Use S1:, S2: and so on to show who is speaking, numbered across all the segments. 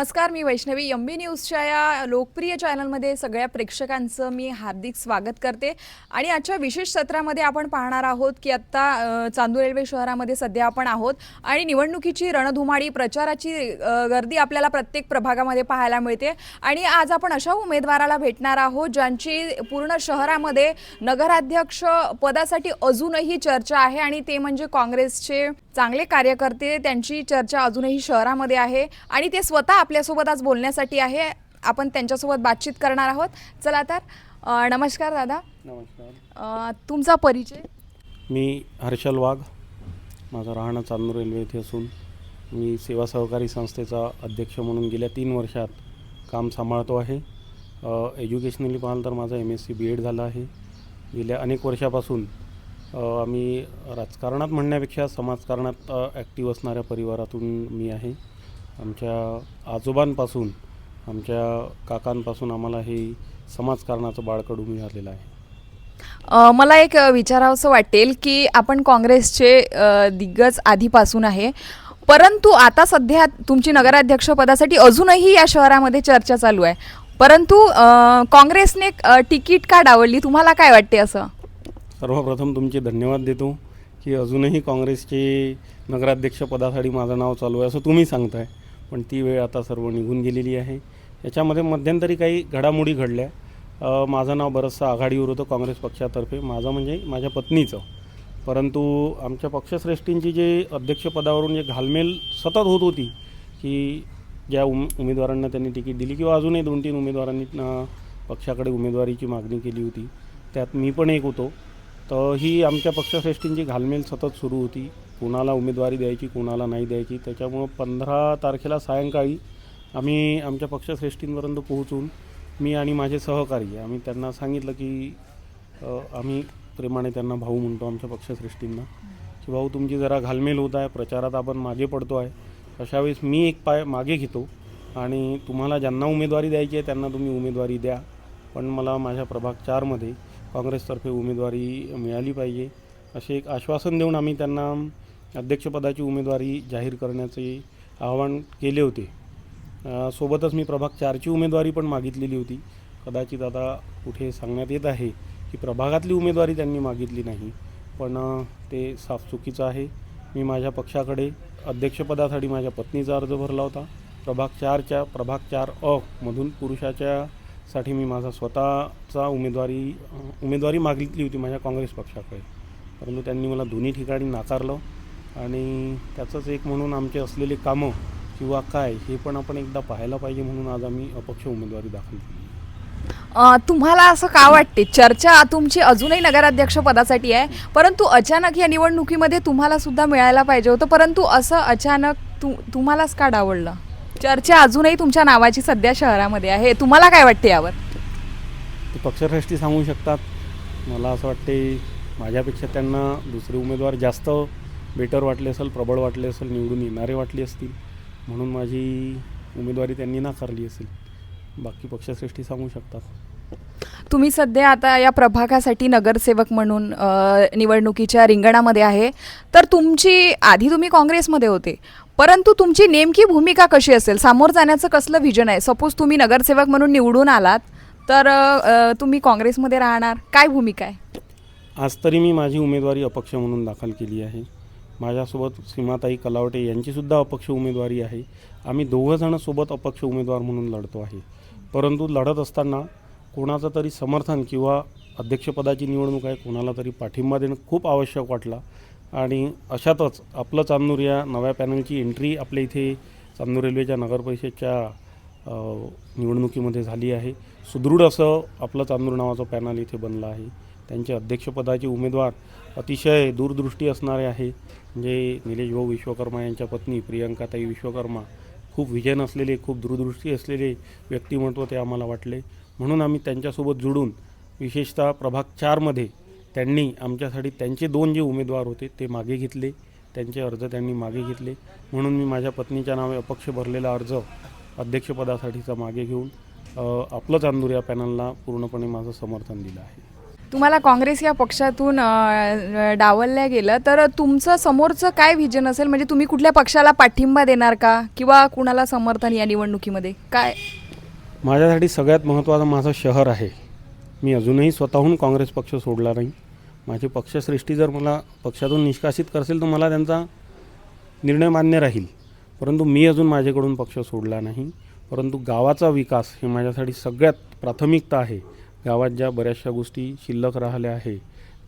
S1: नमस्कार मी वैष्णवी. एम बी न्यूजच्या या लोकप्रिय चॅनलमध्ये सगळ्या प्रेक्षकांचं मी हार्दिक स्वागत करते. आणि आजच्या विशेष सत्रामध्ये आपण पाहणार आहोत की आत्ता चांदू चांदूर रेल्वे शहरामध्ये सध्या आपण आहोत आणि निवडणुकीची रणधुमाडी प्रचाराची गर्दी आपल्याला प्रत्येक प्रभागामध्ये पाहायला मिळते. आणि आज आपण अशा उमेदवाराला भेटणार आहोत ज्यांची पूर्ण शहरामध्ये नगराध्यक्ष पदासाठी अजूनही चर्चा आहे आणि ते म्हणजे काँग्रेसचे चांगले कार्यकर्ते त्यांची चर्चा अजूनही शहरामध्ये आहे आणि ते स्वतः आपल्यासोबत आज बोलण्यासाठी आहे. आपण त्यांच्यासोबत बातचीत करणार आहोत. चला तर अ, नमस्कार दादा.
S2: नमस्कार.
S1: अ, तुमचा परिचय?
S2: मी हर्षल वाघ. माझं राहणं चांदूर रेल्वे येथे असून मी सेवा सहकारी संस्थेचा अध्यक्ष म्हणून गेल्या तीन वर्षात काम सांभाळतो आहे. एज्युकेशनली पाहाल तर माझं M S C B Ed झालं आहे. गेल्या अनेक वर्षापासून आम्ही राजकारणात म्हणण्यापेक्षा समाजकारणात ॲक्टिव्ह असणाऱ्या परिवारातून मी आहे. आमच्या आजोबांपासून आमच्या काकांपासून आम्हाला हे समाजकारणाचं बाळकडू मिळालेलं आहे.
S1: मला एक विचारावंसं वाटेल की आपण काँग्रेसचे दिग्गज आधीपासून आहे. परंतु आता सध्या तुमची नगराध्यक्षपदासाठी अजूनही या शहरामध्ये चर्चा चालू आहे. परंतु काँग्रेसने तिकीट का डावलली? तुम्हाला काय वाटते असं?
S2: सर्वप्रथम तुमचे धन्यवाद देतो की अजूनही काँग्रेसचे नगराध्यक्षपदासाठी माझं नाव चालू आहे असं तुम्ही सांगताय. पण ती वेळ आता सर्व निघून गेलेली आहे. याच्यामध्ये मध्यंतरी काही घडामोडी घडल्या. माझं नाव बरंचसं आघाडीवर होतं काँग्रेस पक्षातर्फे. माझं म्हणजे माझ्या पत्नीचं. परंतु आमच्या पक्षश्रेष्ठींची जे अध्यक्षपदावरून जे घालमेल सतत होत होती की ज्या उम उमेदवारांना त्यांनी तिकीट दिली किंवा अजूनही दोन तीन उमेदवारांनी पक्षाकडे उमेदवारीची मागणी केली होती त्यात मी पण एक होतो. तर ही आमच्या पक्षश्रेष्ठींची घालमेल सतत सुरू होती. कोणाला उमेदवारी द्यायची कोणाला नाही द्यायची. त्याच्यामुळं पंधरा तारखेला सायंकाळी आम्ही आमच्या पक्षश्रेष्ठींपर्यंत पोहोचून मी आणि माझे सहकारी आम्ही त्यांना सांगितलं की आम्ही प्रेमाने त्यांना भाऊ म्हणतो आमच्या पक्षश्रेष्ठींना की भाऊ तुमची जरा घालमेल होत आहे प्रचारात आपण मागे पडतो आहे. अशा वेळेस मी एक पाय मागे घेतो आणि तुम्हाला ज्यांना उमेदवारी द्यायची आहे त्यांना तुम्ही उमेदवारी द्या. पण मला माझ्या प्रभाग चारमध्ये काँग्रेसतर्फे उमेदवारी मिळाली पाहिजे असे एक आश्वासन देऊन आम्ही त्यांना अध्यक्षपदाची उमेदवारी जाहीर करण्याचे आवाहन केले होते. सोबतच मी प्रभाग चारची उमेदवारी पण मागितलेली होती. कदाचित आता कुठे सांगण्यात येत आहे की प्रभागातली उमेदवारी त्यांनी मागितली नाही पण ते साफ चुकीचं आहे. मी माझ्या पक्षाकडे अध्यक्षपदासाठी माझ्या पत्नीचा अर्ज भरला होता. प्रभाग चारच्या प्रभाग चार अ मधून पुरुषाच्या साठी मी माझा स्वतःचा उमेदवारी उमेदवारी मागितली होती माझ्या काँग्रेस पक्षाकडे. परंतु त्यांनी मला दोन्ही ठिकाणी नाकारलं आणि त्याचंच एक म्हणून आमचे असलेले कामं किंवा काय हे पण आपण एकदा पाहायला पाहिजे म्हणून आज आम्ही अपक्ष उमेदवारी दाखल केली.
S1: तुम्हाला असं का वाटते? चर्चा तुमची अजूनही नगराध्यक्ष पदासाठी आहे. परंतु अचानक या निवडणुकीमध्ये तुम्हाला सुद्धा मिळायला पाहिजे होतं. परंतु असं अचानक तु तुम्हालाच का डावडलं चर्चा अजूनही तुमच्या नावाची सध्या शहरामध्ये आहे. तुम्हाला काय वाटते यावर?
S2: ते पक्षश्रेष्ठी सांगू शकतात. मला असं वाटते माझ्यापेक्षा त्यांना दुसरे उमेदवार जास्त बेटर वाटले असेल प्रबळ वाटले असेल निवडून येणारे वाटले असतील. म्हणून माझी उमेदवारी त्यांनी नाकारली असेल. बाकी पक्षश्रेष्ठी सांगू शकतात.
S1: तुम्ही सध्या आता या प्रभागासाठी नगरसेवक म्हणून निवडणुकीच्या रिंगणामध्ये आहे. तर तुमची आधी तुम्ही काँग्रेसमध्ये होते. परंतु तुमची नेमकी भूमिका कशी असेल? सामोर जाण्याचं कसलं व्हिजन आहे? सपोज तुम्ही नगरसेवक म्हणून निवडून आलात तर अ, तुम्ही काँग्रेसमध्ये राहणार. काय भूमिका आहे?
S2: आज तरी मी माझी उमेदवारी अपक्ष म्हणून दाखल केली आहे. माझ्यासोबत सीमाताई कलावटे यांचीसुद्धा अपक्ष उमेदवारी आहे. आम्ही दोघंजणं सोबत अपक्ष उमेदवार म्हणून लढतो आहे. परंतु लढत असताना कोणाचं तरी समर्थन किंवा अध्यक्षपदाची निवडणूक आहे कोणाला तरी पाठिंबा देणं खूप आवश्यक वाटला. आणि अशातच आपलं चांदूर या नव्या पॅनलची एंट्री आपल्या इथे चांदूर रेल्वेच्या नगरपरिषदच्या निवडणुकीमध्ये झाली आहे. सुदृढ असं आपलं चांदूर नावाचं पॅनल इथे बनलं आहे. त्यांचे अध्यक्षपदाचे उमेदवार अतिशय दूरदृष्टी असणारे आहे. म्हणजे निलेश भाऊ विश्वकर्मा यांच्या पत्नी प्रियंकाताई विश्वकर्मा खूप विजन असलेले खूप दूरदृष्टी असलेले व्यक्तिमत्व ते आम्हाला वाटले. म्हणून आम्ही त्यांच्यासोबत जुळून विशेषतः प्रभाग चारमध्ये त्यांनी आमच्यासाठी त्यांचे दोन जे उमेदवार होते ते मागे घेतले. त्यांचे अर्ज त्यांनी मागे घेतले. म्हणून मी माझ्या पत्नीच्या नावे अपक्ष भरलेला अर्ज अध्यक्षपदासाठीचा मागे घेऊन आपलं चांदूर या पॅनलला पूर्णपणे माझं समर्थन दिलं आहे.
S1: तुम्हाला काँग्रेस या पक्षातून डावलल्या गेलं तर तुमचं समोरचं काय व्हिजन असेल? म्हणजे तुम्ही कुठल्या पक्षाला पाठिंबा देणार का? किंवा कुणाला समर्थन या निवडणुकीमध्ये? काय?
S2: माझ्यासाठी सगळ्यात महत्त्वाचं माझं शहर आहे. मी अजूनही स्वतःहून काँग्रेस पक्ष सोडला नाही. माझी पक्षश्रेष्ठी जर मला पक्षातून निष्कासित करसेल तर मला त्यांचा निर्णय मान्य राहील. परंतु मी अजून माझ्याकडून पक्ष सोडला नाही. परंतु गावाचा विकास हे माझ्यासाठी सगळ्यात प्राथमिकता आहे. गावात ज्या बऱ्याचशा गोष्टी शिल्लक राहिल्या आहे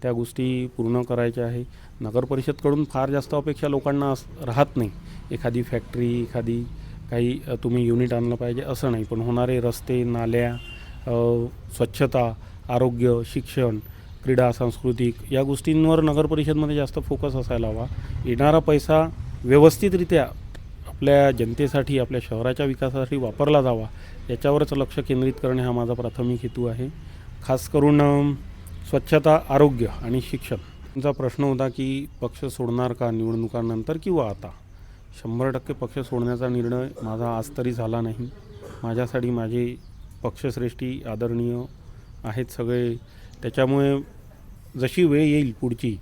S2: त्या गोष्टी पूर्ण करायच्या आहे. नगरपरिषदकडून फार जास्त अपेक्षा लोकांना अस राहत नाही. एखादी फॅक्टरी एखादी काही तुम्ही युनिट आणलं पाहिजे असं नाही. पण होणारे रस्ते नाल्या स्वच्छता आरोग्य शिक्षण क्रीडा सांस्कृतिक या गोष्टींवर नगर परिषदमध्ये जास्त फोकस असायला हवा. येणारा पैसा व्यवस्थितरित्या आपल्या जनतेसाठी आपल्या शहराच्या विकासासाठी वापरला जावा याच्यावरच लक्ष केंद्रित करणे हा माझा प्राथमिक हेतू आहे. खास करून स्वच्छता आरोग्य आणि शिक्षण तुमचा प्रश्न होता की पक्ष सोडणार का निवडणुकांनंतर किंवा आता? शंभर टक्के पक्ष सोडण्याचा निर्णय माझा आज तरी झाला नाही. माझ्यासाठी माझे पक्षश्रेष्ठी आदरणीय आहेत सगळे त्याच्यामुळे जशी वेळ येईल पुढची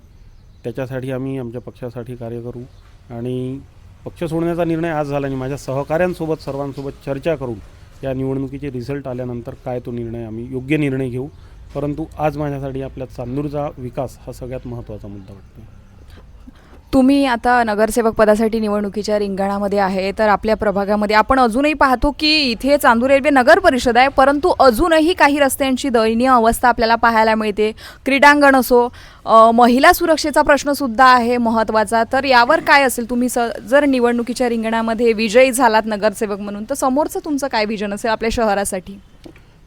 S2: त्याच्यासाठी आम्ही आमच्या पक्षासाठी कार्य करू. आणि पक्ष सोडण्याचा निर्णय आज झाला आणि माझ्या सहकाऱ्यांसोबत सर्वांसोबत चर्चा करून या निवडणुकीचे रिझल्ट आल्यानंतर काय तो निर्णय आम्ही योग्य निर्णय घेऊ. परंतु आज माझ्यासाठी आपल्या चांदूरचा विकास हा सगळ्यात महत्त्वाचा मुद्दा वाटतो
S1: तुम्ही आता नगरसेवक पदासाठी निवडणुकीच्या रिंगणामध्ये आहे तर आपल्या प्रभागामध्ये आपण अजूनही पाहतो की इथे चांदूर रेल्वे नगर परिषद आहे परंतु अजूनही काही रस्त्यांची दयनीय अवस्था आपल्याला पाहायला मिळते. क्रीडांगण असो महिला सुरक्षेचा प्रश्नसुद्धा आहे महत्त्वाचा. तर यावर काय असेल? तुम्ही स जर निवडणुकीच्या रिंगणामध्ये विजयी झालात नगरसेवक म्हणून तर समोरचं तुमचं काय विजन असेल आपल्या शहरासाठी?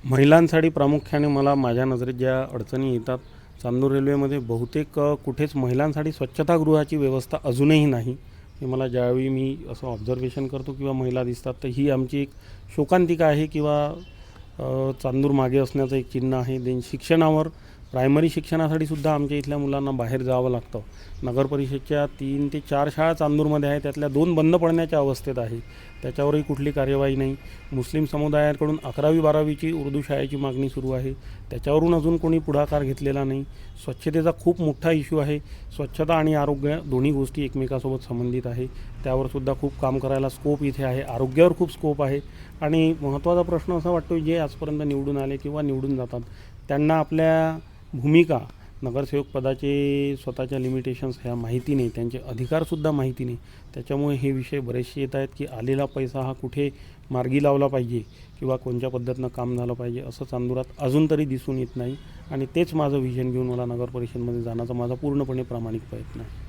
S2: महिलांसाठी प्रामुख्याने मला माझ्या नजरेत ज्या अडचणी येतात चांदूर रेल्वेमध्ये बहुतेक कुठेच महिलांसाठी स्वच्छतागृहाची व्यवस्था अजूनही नाही. हे मला ज्यावेळी मी असं ऑब्झर्वेशन करतो किंवा महिला दिसतात तर ही आमची एक शोकांतिका आहे किंवा चांदूर मागे असण्याचं एक चिन्ह आहे. देन शिक्षणावर प्रायमरी शिक्षणासाठी सुद्धा आमच्या इथल्या मुलांना बाहेर जावं लागतं. नगर परिषदच्या तीन ते चार शाळा चांदूरमध्ये आहे त्यातल्या दोन बंद पडण्याच्या अवस्थेत आहे. त्याच्यावरही कुठली कार्यवाही नाही. मुस्लिम समुदायाकडून अकरावी बारावीची उर्दू शाळेची मागणी सुरू आहे. त्याच्यावरून अजून कोणी पुढाकार घेतलेला नाही. स्वच्छतेचा खूप मोठा इश्यू आहे. स्वच्छता आणि आरोग्य दोन्ही गोष्टी एकमेकासोबत संबंधित आहे. त्यावरसुद्धा खूप काम करायला स्कोप इथे आहे. आरोग्यावर खूप स्कोप आहे. आणि महत्त्वाचा प्रश्न असा वाटतो जे आजपर्यंत निवडून आले किंवा निवडून जातात त्यांना आपल्या भूमिका नगरसेवक पदाचे स्वतःच्या लिमिटेशन्स ह्या माहिती नाही त्यांचे अधिकारसुद्धा माहिती नाही. त्याच्यामुळे हे विषय बरेचसे येत आहेत की आलेला पैसा हा कुठे मार्गी लावला पाहिजे किंवा कोणत्या पद्धतीनं काम झालं पाहिजे असं चांदुरात अजून तरी दिसून येत नाही. आणि तेच माझं विजन घेऊन मला नगर परिषदमध्ये जाण्याचा माझा पूर्णपणे प्रामाणिक प्रयत्न आहे.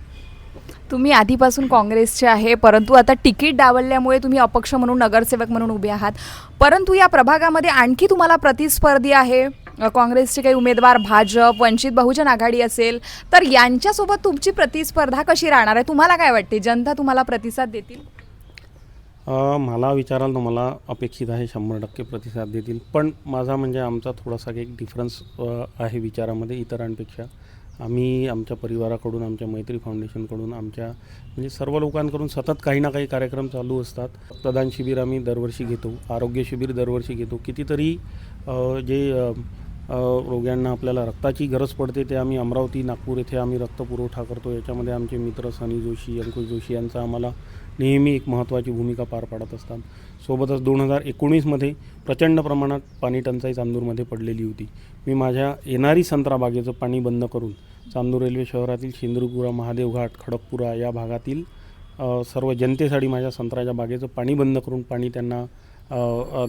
S1: तुम्ही आधीपासून काँग्रेसचे आहे परंतु आता तिकीट डावलल्यामुळे तुम्ही अपक्ष म्हणून नगरसेवक म्हणून उभे आहात. परंतु या प्रभागामध्ये आणखी तुम्हाला प्रतिस्पर्धी आहे? काँग्रेसचे काही उमेदवार भाजप वंचित बहुजन आघाडी असेल तर यांच्यासोबत तुमची प्रतिस्पर्धा कशी राहणार आहे? तुम्हाला काय वाटते? जनता तुम्हाला प्रतिसाद देतील?
S2: मला विचाराल तर मला अपेक्षित आहे शंभर टक्के प्रतिसाद देतील. पण माझा म्हणजे आमचा थोडासा एक डिफरन्स आहे विचारामध्ये इतरांपेक्षा. आम्ही आमच्या परिवाराकडून आमच्या मैत्री फाउंडेशनकडून आमच्या म्हणजे सर्व लोकांकडून सतत काही ना काही कार्यक्रम चालू असतात. रक्तदान शिबिर आम्ही दरवर्षी घेतो आरोग्य शिबिर दरवर्षी घेतो. कितीतरी जे रोग्यांना आपल्याला रक्ताची गरज पडते ते आम्ही अमरावती नागपूर येथे आम्ही रक्त पुरवठा करतो. याच्यामध्ये आमचे मित्र सनी जोशी अंकुश जोशी यांचा आम्हाला नेहमी एक महत्त्वाची भूमिका पार पाडत असतात. सोबतच दोन हजार एकोणीसमध्ये प्रचंड प्रमाणात पाणी टंचाई चांदूरमध्ये पडलेली होती. मी माझ्या येणारी संत्रा बागेचं पाणी बंद करून चांदूर रेल्वे शहरातील शेंद्रुपुरा महादेवघाट खडकपुरा या भागातील सर्व जनतेसाठी माझ्या संत्र्याच्या बागेचं पाणी बंद करून पाणी त्यांना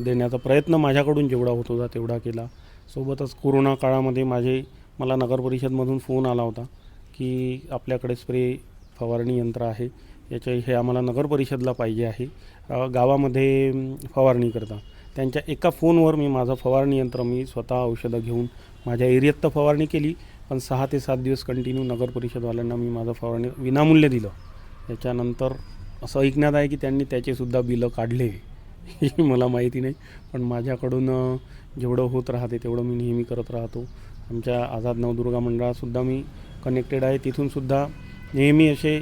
S2: देण्याचा प्रयत्न माझ्याकडून जेवढा होत होता तेवढा केला. सोबतच कोरोना काळामध्ये माझे मला नगर परिषदमधून फोन आला होता की आपल्याकडे स्प्रे फवारणी यंत्र आहे याच्या हे आम्हाला नगर परिषदला पाहिजे आहे. गावामध्ये फवारणी करता. त्यांच्या एका फोनवर मी माझं फवारणी यंत्र मी स्वतः औषधं घेऊन माझ्या एरियात तर फवारणी केली पण सहा ते सात दिवस कंटिन्यू नगर परिषदवाल्यांना मी माझं फवारणी विनामूल्य दिलं. त्याच्यानंतर असं ऐकण्यात आहे की त्यांनी त्याचेसुद्धा बिलं काढले. ही मला माहिती नाही पण माझ्याकडून जेवढं होत राहते तेवढं मी नेहमी करत राहतो. आमच्या आझाद नवदुर्गा मंडळातसुद्धा मी कनेक्टेड आहे. तिथूनसुद्धा नेहमी असे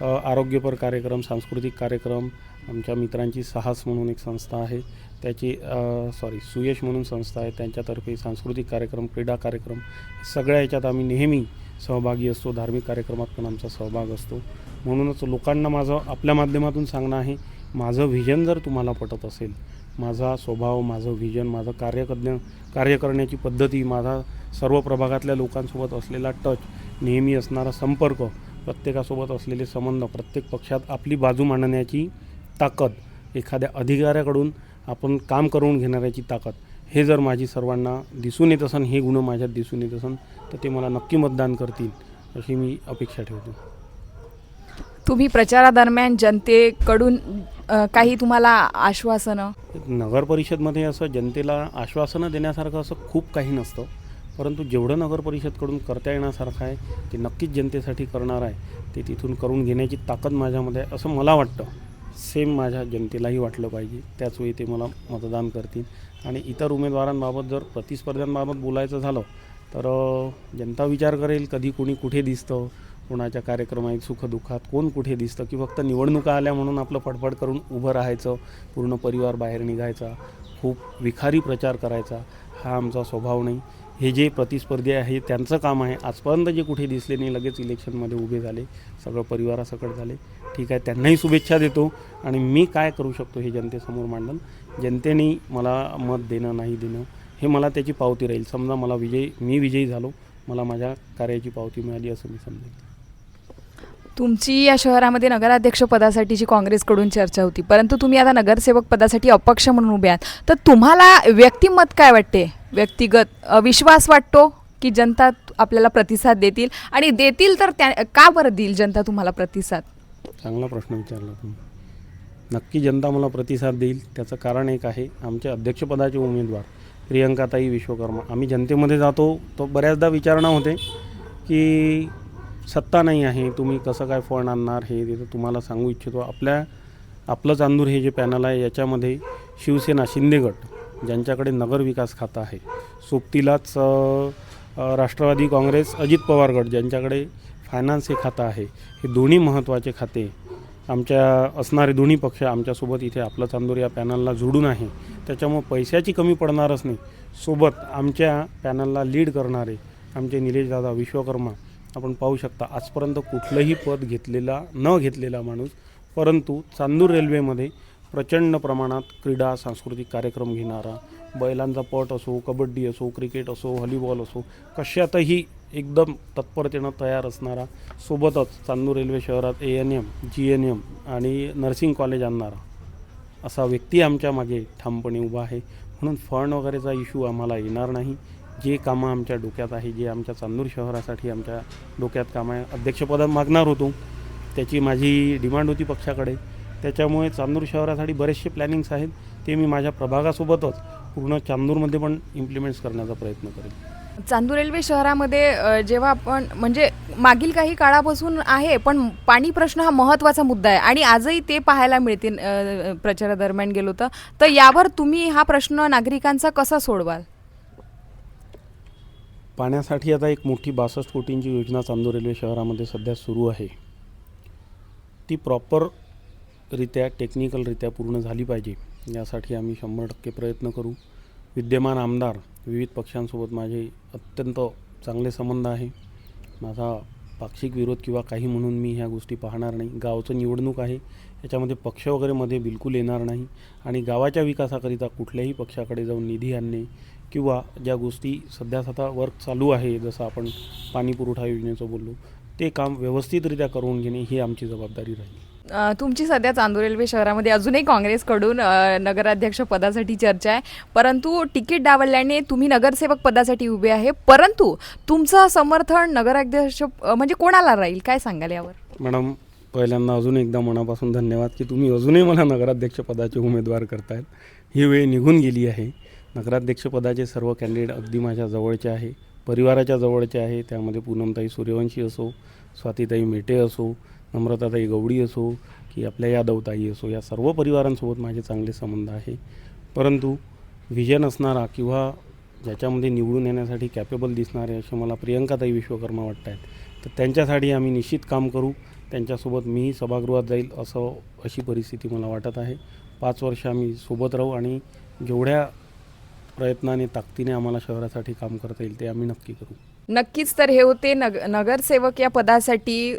S2: आरोग्यपर कार्यक्रम सांस्कृतिक कार्यक्रम आमच्या मित्रांची साहस म्हणून एक संस्था आहे. त्याची सॉरी सुयश म्हणून संस्था आहे. त्यांच्यातर्फे सांस्कृतिक कार्यक्रम क्रीडा कार्यक्रम सगळ्या याच्यात आम्ही नेहमी सहभागी असतो. धार्मिक कार्यक्रमात पण आमचा सहभाग असतो. म्हणूनच लोकांना माझं आपल्या माध्यमातून सांगणं आहे माझं व्हिजन जर तुम्हाला पटत असेल माझा स्वभाव माझं व्हिजन माझं कार्य करण्या कार्य करण्याची पद्धती माझा सर्व प्रभागातल्या लोकांसोबत असलेला टच नेहमी असणारा संपर्क प्रत्येकासोबत असलेले संबंध प्रत्येक पक्षात आपली बाजू मांडण्याची ताकद एखाद्या अधिकाऱ्याकडून आपण काम करून घेणाऱ्याची ताकद हे जर माझी सर्वांना दिसून येत असन हे गुण माझ्यात दिसून येत असन तर ते मला नक्की मतदान करतील अशी मी अपेक्षा ठेवतो.
S1: तुम्ही प्रचारादरम्यान जनतेकडून अ, काही तुम्हाला आश्वासनं?
S2: नगर परिषदमध्ये असं जनतेला आश्वासनं देण्यासारखं असं खूप काही नसतं. परंतु जेवढं नगर परिषदकडून करता येण्यासारखं आहे ते नक्कीच जनतेसाठी करणार आहे ते तिथून करून घेण्याची ताकद माझ्यामध्ये आहे असं मला वाटतं. सेम माझ्या जनतेलाही वाटलं पाहिजे. त्याचवेळी ते मला मतदान करतील. आणि इतर उमेदवारांबाबत जर प्रतिस्पर्ध्यांबाबत बोलायचं झालं तर अ, जनता विचार करेल कधी कोणी कुठे दिसतं कोणाच्या कार्यक्रमात सुखदुःखात कोण कुठे दिसतं? की फक्त निवडणुका आल्या म्हणून आपलं फडफड करून उभं राहायचं पूर्ण परिवार बाहेर निघायचा खूप विखारी प्रचार करायचा हा आमचा स्वभाव नाही. हे जे प्रतिस्पर्धी आहे त्यांचं काम आहे. आजपर्यंत जे कुठे दिसले नाही लगेच इलेक्शनमध्ये उभे झाले. सगळं परिवारासकट झाले. ठीक आहे त्यांनाही शुभेच्छा देतो. आणि मी काय करू शकतो हे जनतेसमोर मांडन? जनतेने मला मत देणं नाही देणं हे मला त्याची पावती राहील. समजा मला विजयी मी विजयी झालो. मला माझ्या कार्याची पावती मिळाली असं मी समजेन.
S1: तुमची या शहरामध्ये नगराध्यक्ष पदासाठीची काँग्रेसकडून चर्चा होती परंतु तुम्ही आता नगरसेवक पदासाठी अपक्ष म्हणून उभे आहात. तर तुम्हाला व्यक्तिमत काय वाटते? व्यक्तिगत विश्वास वाटतो की जनता आपल्याला प्रतिसाद देतील? आणि देतील तर त्या का बरं देईल जनता तुम्हाला प्रतिसाद?
S2: चांगला प्रश्न विचारला तुम्ही. नक्की जनता मला प्रतिसाद देईल त्याचं कारण एक आहे आमच्या अध्यक्षपदाचे उमेदवार प्रियंकाताई विश्वकर्मा. आम्ही जनतेमध्ये जातो तो बऱ्याचदा विचारणा होते की सत्ता नाही आहे तुम्ही कसं काय फंड आणणार हे ते तर तुम्हाला सांगू इच्छितो. आपल्या आपलं चांदूर हे जे पॅनल आहे याच्यामध्ये शिवसेना शिंदेगट ज्यांच्याकडे नगरविकास खातं आहे. सोबतीलाच राष्ट्रवादी काँग्रेस अजित पवार गट ज्यांच्याकडे फायनान्स हे खातं आहे हे दोन्ही महत्त्वाचे खाते. आमच्या असणारे दोन्ही पक्ष आमच्यासोबत इथे आपलं चांदूर या पॅनलला जोडून आहे. त्याच्यामुळं पैशाची कमी पडणारच नाही. सोबत आमच्या पॅनलला लीड करणारे आमचे निलेश दादा विश्वकर्मा आपण पाहू शकता आजपर्यंत कुठलंही पद घेतलेला न घेतलेला माणूस परंतु चांदूर रेल्वेमध्ये प्रचंड प्रमाणात क्रीडा सांस्कृतिक कार्यक्रम घेणारा बैलांचा पट असो कबड्डी असो क्रिकेट असो व्हॉलीबॉल असो कशातही एकदम तत्परतेनं तयार असणारा सोबतच चांदूर रेल्वे शहरात A N M G N M आणि नर्सिंग कॉलेज आणणारा असा व्यक्ती आमच्या मागे ठामपणे उभा आहे. म्हणून फंड वगैरेचा इश्यू आम्हाला येणार नाही. जे कामं आमच्या डोक्यात आहे जे आमच्या चांदूर शहरासाठी आमच्या डोक्यात कामं आहे अध्यक्षपद मागणार होतो. त्याची माझी डिमांड होती पक्षाकडे. त्याच्यामुळे चांदूर शहरासाठी बरेचसे प्लॅनिंग्स आहेत. ते मी माझ्या प्रभागासोबतच पूर्ण चांदूरमध्ये पण इम्प्लिमेंट्स करण्याचा प्रयत्न करेन.
S1: चांदूर रेल्वे शहरामध्ये जेव्हा आपण म्हणजे मागील काही काळापासून आहे पण पाणी प्रश्न हा महत्त्वाचा मुद्दा आहे आणि आजही ते पाहायला मिळते प्रचारादरम्यान गेलो तर यावर तुम्ही हा प्रश्न नागरिकांचा कसा सोडवाल?
S2: पाण्यासाठी आता एक मोठी बासष्ट कोटींची योजना चांदूर रेल्वे शहरामध्ये सध्या सुरू आहे. ती प्रॉपररित्या टेक्निकलरित्या पूर्ण झाली पाहिजे. यासाठी आम्ही शंभर टक्के प्रयत्न करू. विद्यमान आमदार विविध पक्षांसोबत माझे अत्यंत चांगले संबंध आहे. माझा पाक्षिक विरोध किंवा काही म्हणून मी ह्या गोष्टी पाहणार नाही. गावचं निवडणूक आहे. याच्यामध्ये पक्ष वगैरे मध्ये बिलकुल येणार नाही. आणि गावाच्या विकासाकरिता कुठल्याही पक्षाकडे जाऊन निधी आणणे किंवा ज्या गोष्टी सध्या सध्या वर्क चालू आहे जसं आपण पाणी पुरवठा योजनेचं बोललो ते काम व्यवस्थितरित्या करून घेणे ही आमची जबाबदारी राहील.
S1: तुमची सध्या चांदूर रेल्वे शहरामध्ये अजूनही काँग्रेसकडून नगराध्यक्ष पदासाठी चर्चा आहे. परंतु तिकीट डावलल्याने तुम्ही नगरसेवक पदासाठी उभे आहे. परंतु तुमचं समर्थन नगराध्यक्ष म्हणजे कोणाला राहील? काय सांगाल यावर?
S2: मॅडम पहिल्यांदा अजून एकदा मनापासून धन्यवाद की तुम्ही अजूनही मला नगराध्यक्षपदाचे उमेदवार करतायत. ही वेळ निघून गेली आहे. नगराध्यक्षपदाचे सर्व कॅन्डिडेट अगदी माझ्या जवळचे आहे. परिवाराच्या जवळचे आहे. त्यामध्ये पूनमताई सूर्यवंशी असो स्वातीताई मेटे असो नम्रताताई गवडी असो की आपल्या यादवताई असो या सर्व परिवारांसोबत माझे चांगले संबंध आहे. परंतु व्हिजन असणारा किंवा ज्याच्यामध्ये निवडून येण्यासाठी कॅपेबल दिसणारे असे मला प्रियंकाताई विश्वकर्मा वाटत आहेत तर त्यांच्यासाठी आम्ही निश्चित काम करू. त्यांच्यासोबत मीही सभागृहात जाईल असं अशी परिस्थिती मला वाटत आहे. पाच वर्ष आम्ही सोबत राहू आणि जेवढ्या प्रयत्नाने ताकदीने आम्हाला शहरासाठी काम करता येईल ते आम्ही नक्की करू.
S1: नक्कीच तर हे होते नग नगरसेवक या पदासाठी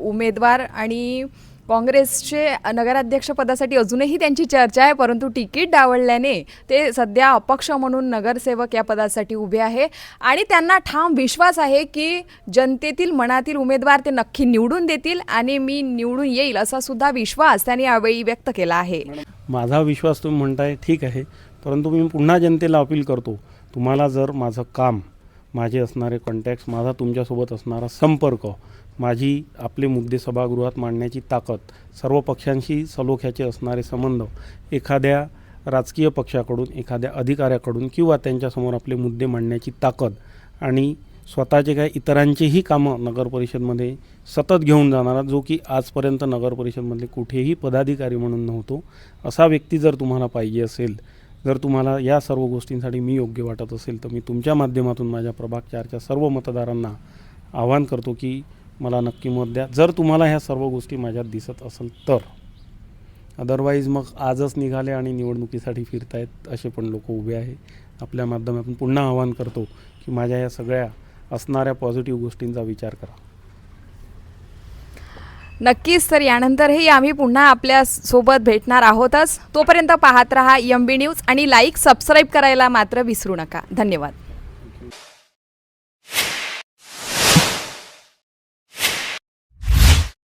S1: उमेदवार आणि काँग्रेसचे नगराध्यक्ष पदासाठी अजूनही त्यांची चर्चा आहे परंतु तिकीट डावलल्याने ते सध्या अपक्ष म्हणून नगरसेवक या पदासाठी उभे आहे. आणि त्यांना ठाम विश्वास आहे की जनतेतील मनातील उमेदवार ते नक्की निवडून देतील आणि मी निवडून येईल असा सुद्धा विश्वास त्यांनी यावेळी व्यक्त केला आहे.
S2: माझा विश्वास तुम्ही म्हणताय ठीक आहे. परंतु मी पुन्हा जनतेला अपील करतो तुम्हाला जर माझं काम माझे असणारे कॉन्टॅक्ट्स माझा तुमच्यासोबत असणारा संपर्क माझी आपले मुद्दे सभागृहात मांडण्याची ताकद सर्व पक्षांशी सलोख्याचे असणारे संबंध एखाद्या राजकीय पक्षाकडून एखाद्या अधिकाऱ्याकडून किंवा त्यांच्यासमोर आपले मुद्दे मांडण्याची ताकद आणि स्वतःचे काय इतरांचेही कामं नगरपरिषदमध्ये सतत घेऊन जाणारा जो की आजपर्यंत नगरपरिषदमधले कुठेही पदाधिकारी म्हणून नव्हतो असा व्यक्ती जर तुम्हाला पाहिजे असेल जर तुम्हाला या सर्व गोष्टींसाठी मी योग्य वाटत असेल तर मी तुमच्या माध्यमातून माझ्या प्रभाग चारच्या सर्व मतदारांना आवाहन करतो की मला नक्की मत द्या. जर तुम्हाला ह्या सर्व गोष्टी माझ्यात दिसत असेल तर. अदरवाईज मग आजच निघाले आणि निवडणुकीसाठी फिरतायत असे पण लोक उभे आहे. आपल्या माध्यमातून पुन्हा आवाहन करतो की माझ्या या सगळ्या असणाऱ्या पॉझिटिव्ह गोष्टींचा विचार करा.
S1: नक्कीच तर यानंतरही आम्ही पुन्हा आपल्यासोबत भेटणार आहोतच. तोपर्यंत पाहत रहा एम बी न्यूज आणि लाईक सबस्क्राईब करायला मात्र विसरू नका. धन्यवाद.